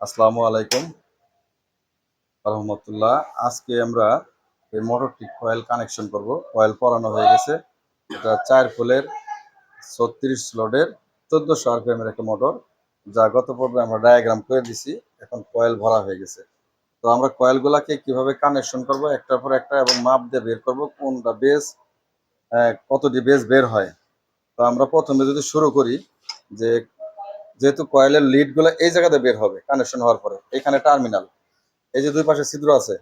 আসসালামু আলাইকুম। রহমতুল্লাহ, আজকে আমরা এই মোটরটি কয়েল কানেকশন করব। কয়েল পরানো হয়ে গেছে। এটা চার ফুলের ছত্রিশ লোডের চোদ্দোশো আরপিএম এর একটা মোটর যা গত পর্বে আমরা ডায়াগ্রাম করে দিছি, এখন কয়েল ভরা হয়ে গেছে। তো আমরা কয়েলগুলাকে কীভাবে কানেকশন করব, একটার পর একটা এবং মাপ দিয়ে বের করব, কোনটা বেস কতটি বেস বের হয়। তো আমরা প্রথমে যদি শুরু করি যে যেহেতু কয়েলের লিডগুলো এই জায়গাতে বের হবে কানেকশন হওয়ার পরে, এখানে টার্মিনাল এই যে দুই পাশে ছিদ্র আছে,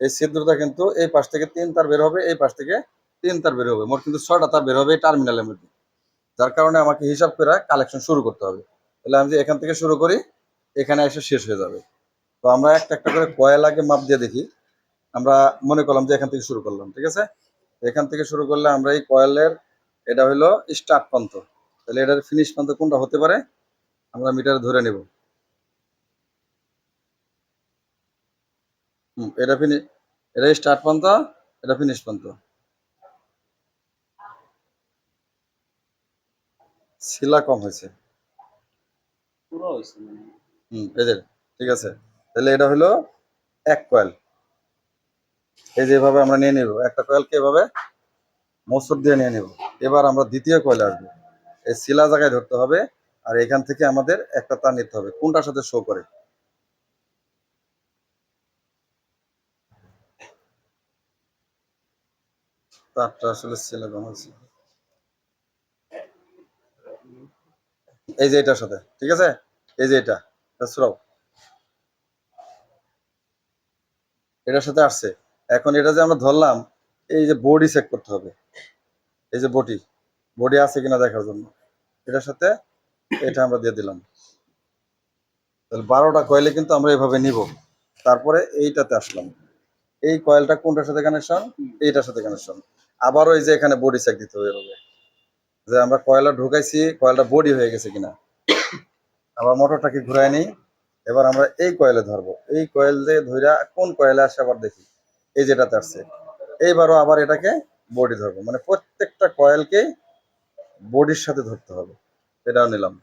এই ছিদ্রটা কিন্তু এই পাশ থেকে তিন তার বের হবে, এই পাশ থেকে তিন তার বের হবে। মোট কিন্তু ছয়টা তার বের হবে এই টার্মিনালের মধ্যে। যার কারণে আমাকে হিসাব করে কালেকশন শুরু করতে হবে। তাহলে আমি যে এখান থেকে শুরু করি, এখানে এসে শেষ হয়ে যাবে। তো আমরা একটা একটা করে কয়েল আগে মাপ দিয়ে দেখি। আমরা মনে করলাম যে এখান থেকে শুরু করলাম, ঠিক আছে? এখান থেকে শুরু করলে আমরা এই কয়েলের, এটা হলো স্টার্ট প্রান্ত তাহলে এটার ফিনিশ প্রান্ত কোনটা হতে পারে আমরা মিটার ধরে নেব। হুম এটা ফিনি এটা স্টার্ট প্রান্ত এটা ফিনিশ প্রান্ত শিলা কম হয়েছে। মানে। হুম এদের ঠিক আছে। তাহলে এটা হলো এক কয়েল এই যে এভাবে আমরা নিয়ে নিব। একটা কয়েলকে এভাবে মসুর দিয়ে নিয়ে নিব। এবার আমরা দ্বিতীয় কয়েল আসব। এই শিলা জায়গায় ধরতে হবে আর এখান থেকে আমাদের একটা তার নিতে হবে। কোনটার সাথে শো করে? তারটা আসলে শিলা এই যে এটার সাথে, ঠিক আছে? এই যে এটা এটার সাথে আসছে। এখন এটা যে আমরা ধরলাম, এই যে বডি চেক করতে হবে। এই যে বডি বডি আছে কিনা দেখার জন্য। এটার সাথে এটা আমরা দিয়ে দিলাম। তাহলে বারোটা কয়েলে কিন্তু আমরা এভাবে নিব। তারপরে এইটাতে আসলাম। এই কয়েলটা কোনটার সাথে কানেকশন এইটার সাথে কানেকশন আবারও এই যে এখানে বডি চেক দিতে হবে এভাবে। যে আমরা কয়লা ঢুকাইছি কয়েলটা বডি হয়ে গেছে কিনা। আবার মোটরটাকে ঘুরাই নিই। এবার আমরা এই কয়েলে ধরবো। এই কয়েল দিয়ে ধইরা কোন কয়েলে আসে আবার দেখি। এই যেটাতে আসছে। এইবারও আবার এটাকে বডি ধরবো। মানে প্রত্যেকটা কয়েলকে বডির সাথে ধরতে হবে। এটাও নিলাম।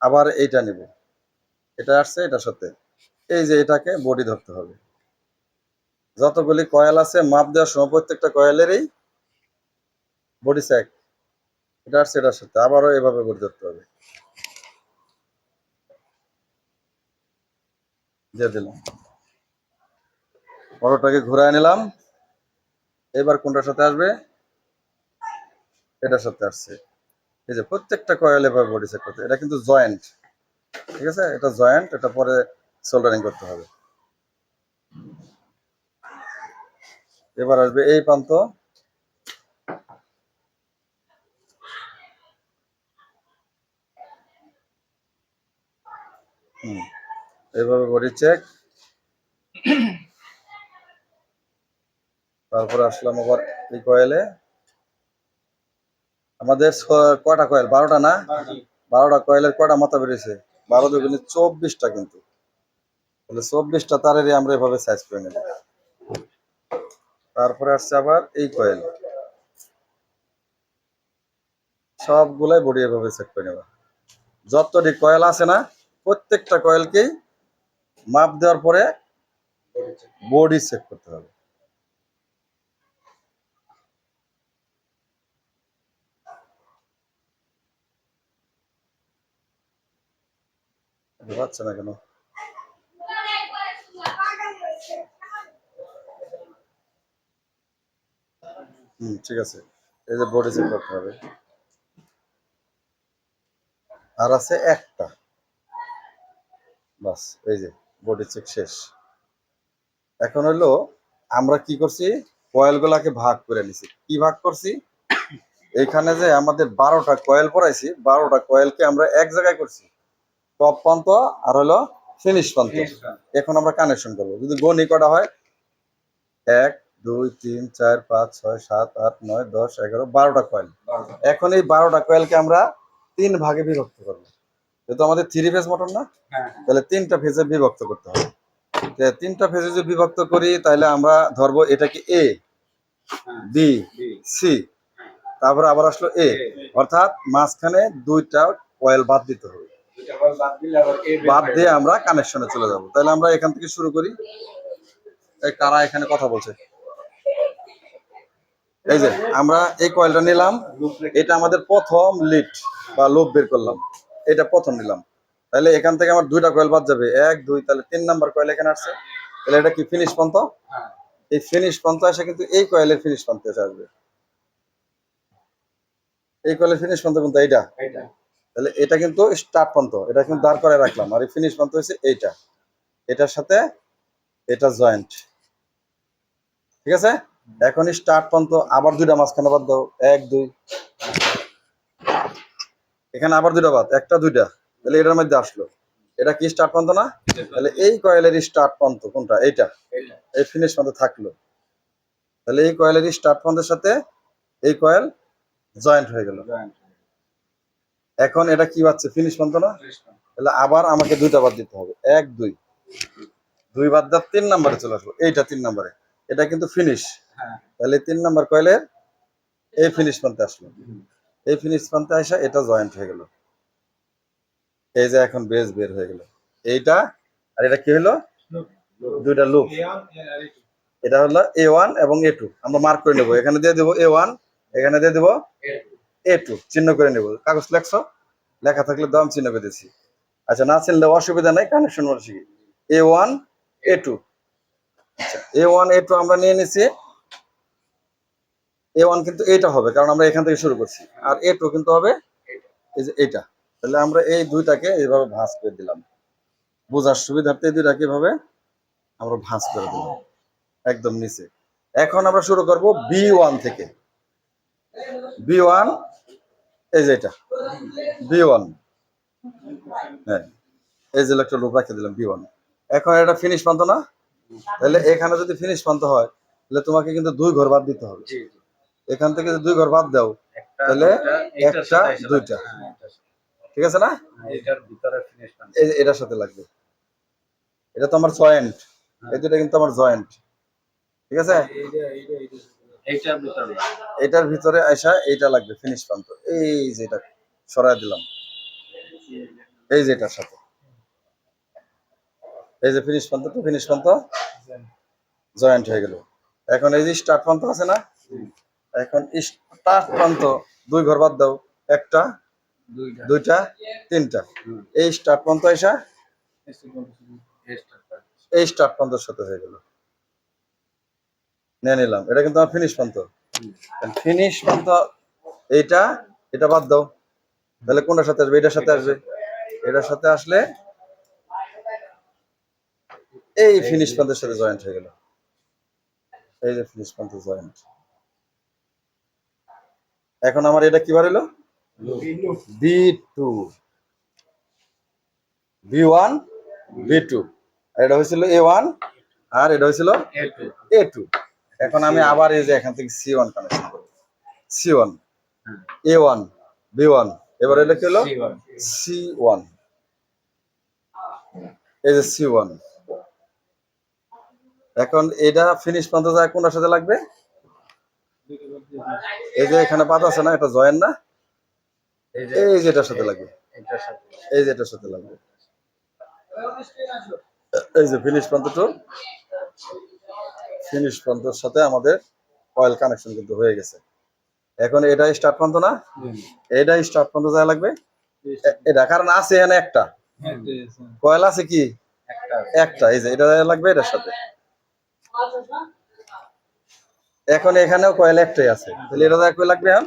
আবার এইটা নিব। এটা আসছে এটার সাথে এই যে এটাকে বডি ধরতে হবে। যতগুলি কয়েল আছে, মাপ দেওয়ার সময় প্রত্যেকটা কয়েলেরই বডি স্যাক এটা আসছে এটার সাথে আবারও এভাবে বডি ধরতে হবে। দিলাম। বড়টাকে ঘুরায় নিলাম। এবার কোনটার সাথে আসবে? এটার সাথে আসছে। এই যে প্রত্যেকটা কয়েল এভাবে বডি চেক করতে এটা কিন্তু জয়েন্ট ঠিক আছে? এটা জয়েন্ট এটা পরে সোল্ডারিং করতে হবে। এবার আসবে এই প্রান্ত। হুম, এইভাবে বডি চেক তারপরে আসলাম আবার এই কয়েলে আমাদের কয়টা কয়েল? বারোটা না? বারোটা। কয়েলের কয়টা মাথা বেরিয়েছে? বারো দুগুণে চব্বিশটা কিন্তু। তাহলে চব্বিশটা তারেরই আমরা এভাবে সাইজ করে নেব। তারপরে আসছে আবার এই কয়েল। সবগুলাই বডি এভাবে চেক করে নেব। যতটি কয়েল আছে না প্রত্যেকটা কয়েলকেই মাপ দেওয়ার পরে বডি চেক করতে হবে। পাচ্ছে না কেন? হুম, ঠিক আছে। এই যে বডি চেক করতে হবে। আর আছে একটা। বাস, এই যে বডি চেক শেষ। এখন হলো, আমরা কি করছি? কয়েলগুলাকে ভাগ করে নিছি। কি ভাগ করছি? এখানে যে আমাদের বারোটা কয়েল পড়াইছি বারোটা কয়েলকে আমরা এক জায়গায় করছি। টপ প্রান্ত আর হলো ফিনিশ প্রান্ত এখন আমরা কানেকশন করব। যদি গণি কটা হয়? এক দুই তিন চার পাঁচ ছয় সাত আট নয় দশ এগারো বারোটা কয়েল এখন এই বারোটা কয়েলকে আমরা তিন ভাগে বিভক্ত করব। যেহেতু আমাদের থ্রি ফেজ মোটর না হ্যাঁ। তাহলে তিনটা ফেজে বিভক্ত করতে হবে। তিনটা ফেজে যদি বিভক্ত করি তাহলে আমরা ধরবো এটাকে এ বি সি তারপরে আবার আসলো এ অর্থাৎ মাঝখানে দুইটা কয়েল বাদ দিতে হবে। বাদ দিয়ে আমরা কানেকশনে চলে যাব। তাহলে আমরা এখান থেকে শুরু করি। এই কারা এখানে কথা বলছে। এই যে আমরা এই কয়েলটা নিলাম। এটা আমাদের প্রথম লিড বা লোভ বের করলাম। এটা প্রথম নিলাম। তাহলে এখান থেকে আমার দুইটা কয়েল বাদ যাবে। এক দুই তাহলে তিন নাম্বার কয়েল এখানে আসছে। তাহলে এটা কি ফিনিশ পন্থ? হ্যাঁ। এই ফিনিশ পন্থ আসে কিন্তু এই কয়েলের ফিনিশ পন্থ এসে আসবে। এই কয়েলের ফিনিশ পন্থ কিন্তু এইটা। তাহলে এটা কিন্তু স্টার্ট পন্থ এটা কিন্তু দাঁড় করে রাখলাম। আর এই ফিনিশ পন্থ হচ্ছে এইটা। এটার সাথে এটা জয়েন্ট ঠিক আছে? এখন স্টার্ট পন্থ আবার দুইটা মাঝখানে বাদ দাও। এক দুই। এখানে আবার দুইটা বাদ একটা দুইটা। তাহলে এটার মধ্যে আসলো। এটা কি স্টার্ট পন্থ না? তাহলে এই কয়েলের স্টার্ট পন্থ কোনটা? এইটা। এই ফিনিশ পন্থ থাকল। তাহলে এই কয়েলের স্টার্ট পন্থের সাথে এই কয়েল জয়েন্ট হয়ে গেল। জয়েন্ট এখন এটা কি পাচ্ছে ফিনিশ পন্থ না? তাহলে আবার আমাকে দুইটা বাদ দিতে হবে। এক দুই। দুই বাদ দেওয়ার তিন নাম্বারে চলে আসব। এইটা তিন নাম্বারে। এটা কিন্তু ফিনিশ হ্যাঁ। তাহলে তিন নাম্বার কয়েলের এই ফিনিশ পান্তে আসলো। এই ফিনিশ পান্তে আসা এটা জয়েন্ট হয়ে গেল। এই যে এখন বেজ বের হয়ে গেল। এইটা আর এটা কি হলো? দুইটা লুপ এটা হলো এ ওয়ান এবং এ টু আমরা মার্ক করে নেব। এখানে দিয়ে দেবো এ ওয়ান এখানে দিয়ে দেবো এ টু চিহ্ন করে নেব। কাগজ লেখছো? লেখা থাকলে দাম চিহ্ন করে আচ্ছা না চিনলে অসুবিধা নাই কানেকশন করে শিখি A one A two A one A two আমরা নিয়ে নিছি। এ ওয়ান কিন্তু এইটা হবে, কারণ আমরা এখান থেকে শুরু করছি। আর এ টু কিন্তু হবে এই যে এইটা। তাহলে আমরা এই দুইটাকে এইভাবে ভাঁজ করে দিলাম। বোঝার সুবিধার্থে এই দুইটাকে এভাবে আমরা ভাঁজ করে দিলাম। একদম নিচে। এখন আমরা শুরু করব বি ওয়ান থেকে। বি ওয়ান এই যে এটা বি ওয়ান হ্যাঁ এই যে একটা লুপ রাখে দিলাম বি ওয়ান এখন এটা ফিনিশ পান্ত না? তাহলে এখানে যদি ফিনিশ পান্ত হয় তাহলে তোমাকে কিন্তু দুই ঘর বাদ দিতে হবে। এখান থেকে যদি দুই ঘর বাদ দাও তাহলে একটা, দুইটা। হ্যাঁ। ঠিক আছে না? হ্যাঁ, এটার সাথে লাগবে। এটা তো আমার জয়েন্ট এই দুটা কিন্তু আমার জয়েন্ট ঠিক আছে? এইটার ভিতরে এটার ভিতরে আসা এইটা লাগবে ফিনিশ পান্ত। এই যে এটা সরাই দিলাম। এই যে এটার সাথে। এই যে finish point to finish point joint হয়ে গেল। এখন এই যে স্টার্ট পান্ত আছে না? এখন স্টার্ট পান্ত দুই ঘর বাদ দাও। একটা দুইটা। দুইটা তিনটা। এই স্টার্ট পান্ত আসা এই স্টার্ট পান্তর সাথে হয়ে গেল। নিয়ে নিলাম। এটা কিন্তু আমার ফিনিশ পান্ত ফিনিশ পান্ত এইটা এটা বাদ দাও। তাহলে কোনটার সাথে আসবে? এটার সাথে আসবে। এটার সাথে আসলে এই ফিনিশ পান্তের সাথে জয়েন্ট হয়ে গেল। এই যে ফিনিশ পান্ত জয়েন্ট এখন আমার এটা কি বার হলো? B two. B one B two. এটা হয়েছিল এ ওয়ান আর এটা হয়েছিল এ টু। এখন আমি আবার এই যে এখান থেকে সি ওয়ান কানেকশন করব। C one. A one B one এবার এটা কি হলো? সি ওয়ান এই যে সি ওয়ান এখন এটা ফিনিশ পর্যন্ত যায় কোনটার সাথে লাগবে? এই যে এখানে পাত আছে না এটা জয়েন না? এই যে এটার সাথে লাগবে। এই যে এটার সাথে লাগবে। এই যে ফিনিশ প্রান্ত টু ফিনিশ প্রান্তর সাথে আমাদের অয়েল কানেকশন কিন্তু হয়ে গেছে। এখন এটা স্টার্ট প্রান্ত না? এটা স্টার্ট প্রান্ত যা লাগবে? এটা কারণ আছে এখানে একটা। কয়েল আছে কি? একটা এই যে এটা লাগবে এটার সাথে। এখন এখানেও কয়েল একটাই আছে। তাহলে এটা যা লাগবে এখন?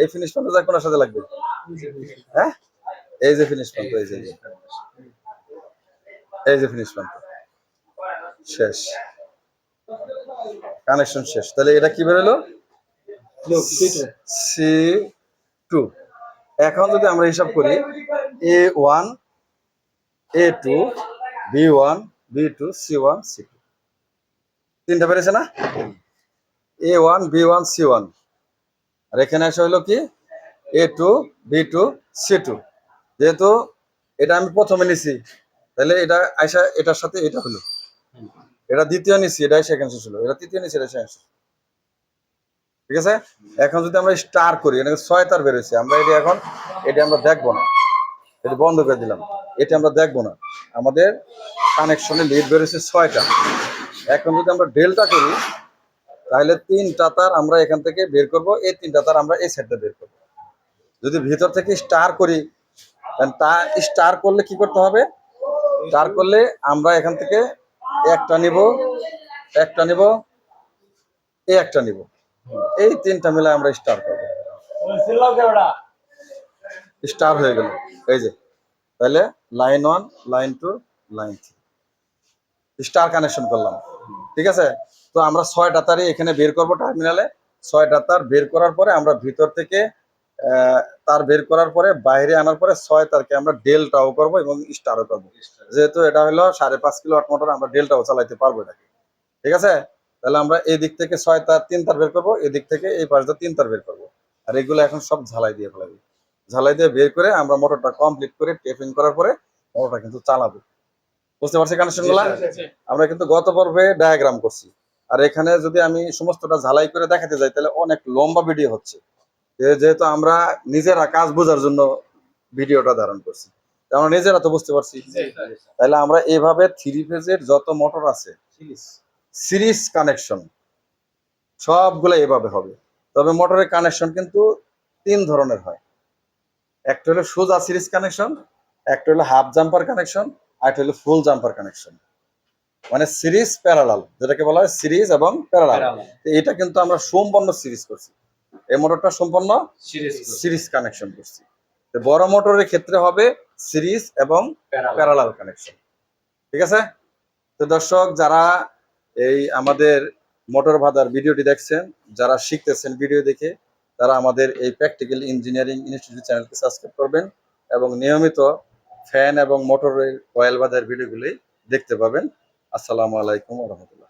এই ফিনিশ প্রান্ত যা কোনার সাথে লাগবে? হ্যাঁ? এই যে ফিনিশ প্রান্ত এই যে এই যে। এই যে ফিনিশ প্রান্ত শেষ। কানেকশন শেষ। তাহলে এটা কি বেরোলো? সি টু এখন যদি আমরা হিসাব করি A one A two B one B two C one C two তিনটা বেড়েছে না? A one B one C one আর এখানে আসা হলো কি? A two B two C two যেহেতু এটা আমি প্রথমে নিছি তাহলে এটা আইসা এটার সাথে এটা হলো। এটা দ্বিতীয় নিছি এটাই সেকেন্ড হলো এটা তৃতীয় নিছি এটা সেকেন্ড ঠিক আছে? এখন যদি আমরা স্টার করি, এখানে ছয় তার বেরোচ্ছে আমরা এটা এখন, এটা আমরা দেখব না। এটা বন্ধ করে দিলাম। এটা আমরা দেখব না। আমাদের কানেকশনে লিড বেরোছে ছয়টা। এখন যদি আমরা ডেলটা করি, তাহলে তিনটা তার আমরা এখান থেকে বের করব। এই তিনটা তার আমরা এই সাইডটা বের করব। যদি ভিতর থেকে স্টার করি তা স্টার করলে কি করতে হবে? স্টার করলে আমরা এখান থেকে একটা নিব একটা নিব, এই একটা নিব। এই তিনটা মিলে আমরা স্টার করব। স্টার হয়ে গেল। এই যে, তাহলে line one line two line three star connection করলাম। ঠিক আছে? তো আমরা ছয়টা তারই এখানে বের করব টার্মিনালে ছয়টা তার বের করার পরে আমরা ভিতর থেকে তার বের করার পরে বাইরে আনার পরে ছয় তারকে আমরা ডেলটাও করব এবং স্টারও করব। যেহেতু এটা হলো সাড়ে পাঁচ কিলো আট মোটর আমরা ডেলটাও চালাইতে পারব এটাকে। ঠিক আছে? তাহলে আমরা এই দিক থেকে ছয় তার তিন তার বের করব এই দিক থেকে এই পাশে তিন তার বের করব। আর এগুলো এখন সব ঝালাই দিয়ে ফেলাবি। ঝালাই দিয়ে বের করে আমরা মোটরটা কমপ্লিট করে টেপিং করার পরে মোটরটা কিন্তু চালাবো। বুঝতে পারছি কানেকশনগুলা আমরা কিন্তু গত পর্বে ডায়াগ্রাম করছি। আর এখানে যদি আমি সমস্তটা ঝালাই করে দেখাতে যাই তাহলে অনেক লম্বা ভিডিও হচ্ছে। যেহেতু আমরা নিজেরা কাজ বোঝার জন্য ভিডিওটা ধারণ করছি আমরা নিজেরা তো বুঝতে পারছি। তাহলে আমরা এইভাবে থ্রি ফেজের যত মোটর আছে সিরিজ। কানেকশন সবগুলো এভাবে হবে। তবে মোটরের কানেকশন কিন্তু তিন ধরনের হয়। একটা হলো সোজা সিরিজ কানেকশন একটা হলো হাফ জাম্পার কানেকশন আর একটা হলো ফুল জাম্পার কানেকশন। মানে সিরিজ প্যারালাল যেটাকে বলা হয় সিরিজ এবং প্যারালাল। এটা কিন্তু আমরা সম্পূর্ণ সিরিজ করছি। এই মোটরটা সম্পূর্ণ সিরিজ কানেকশন করছি। তো বড় মোটরের ক্ষেত্রে হবে সিরিজ এবং প্যারালাল কানেকশন ঠিক আছে? তো দর্শক যারা এই আমাদের মোটর ভাদার ভিডিওটি দেখছেন যারা শিখতেছেন ভিডিও দেখে তারা আমাদের এই প্র্যাকটিক্যাল ইঞ্জিনিয়ারিং ইনস্টিটিউট চ্যানেলকে সাবস্ক্রাইব করবেন এবং নিয়মিত ফ্যান এবং মোটরের অয়েল বাদার ভিডিওগুলি দেখতে পাবেন। আসসালামু আলাইকুম রহমতুল্লাহ।